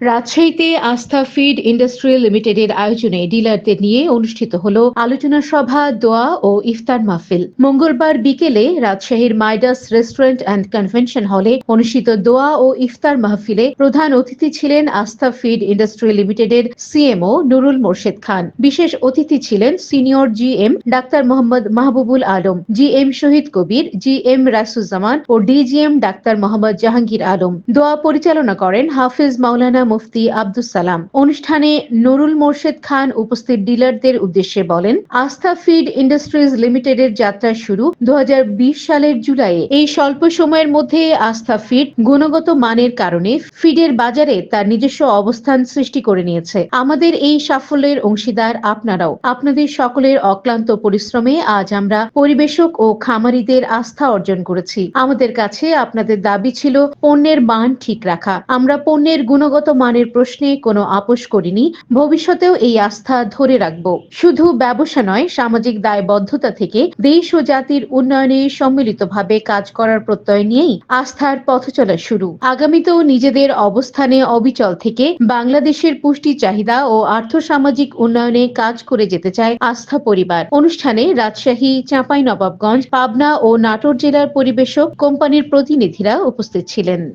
রাজশাহীতে আস্থা feed industrial লিমিটেডের আয়োজনে ডিলারদের নিয়ে অনুষ্ঠিত হল আলোচনা সভা, দোয়া ও ইফতার মাহফিল। মঙ্গলবার বিকেলে রাজশাহীর মাইডাস রেস্টুরেন্ট অ্যান্ড কনভেনশন হলে অনুষ্ঠিত দোয়া ও ইফতার মাহফিলে প্রধান অতিথি ছিলেন আস্থা ফিড ইন্ডাস্ট্রিয়াল লিমিটেডের সিএমও নুরুল মোর্শেদ খান। বিশেষ অতিথি ছিলেন senior GM doctor Mohammad Mahbubul Alam, GM Shahid Kabir, GM Rasuzzaman ও ডিজিএম ডাক্তার মোহাম্মদ জাহাঙ্গীর আলম। দোয়া পরিচালনা করেন হাফিজ মাওলানা মুফতি আব্দুস সালাম। অনুষ্ঠানে নুরুল মোর্শেদ খান উপস্থিত ডিলারদের উদ্দেশ্যে বলেন, আস্থা ফিড ইন্ডাস্ট্রিজ লিমিটেডের যাত্রা শুরু দু সালের জুলাইয়ে। এই স্বল্প সময়ের মধ্যে আস্থা ফিড গুণগত মানের কারণে ফিডের বাজারে তার নিজস্ব অবস্থান সৃষ্টি করে নিয়েছে। আমাদের এই সাফল্যের অংশীদার আপনারাও। আপনাদের সকলের অক্লান্ত পরিশ্রমে আজ আমরা পরিবেশক ও খামারিদের আস্থা অর্জন করেছি। আমাদের কাছে আপনাদের দাবি ছিল পণ্যের মান ঠিক রাখা। আমরা পণ্যের গুণগত মানের প্রশ্নে কোনো আপোষ করিনি। ভবিষ্যতেও এই আস্থা ধরে রাখব। শুধু ব্যবসা নয়, সামাজিক দায়বদ্ধতা থেকে দেশ ও জাতির উন্নয়নে সম্মিলিতভাবে কাজ করার প্রত্যয় নিয়েই আস্থার পথ চলা শুরু। আগামীতেও নিজেদের অবস্থানে অবিচল থেকে বাংলাদেশের পুষ্টি চাহিদা ও আর্থসামাজিক উন্নয়নে কাজ করে যেতে চায় আস্থা পরিবার। অনুষ্ঠানে রাজশাহী চাঁপাই নবাবগঞ্জ পাবনা ও নাটোর জেলার পরিবেশক কোম্পানির প্রতিনিধিরা উপস্থিত ছিলেন।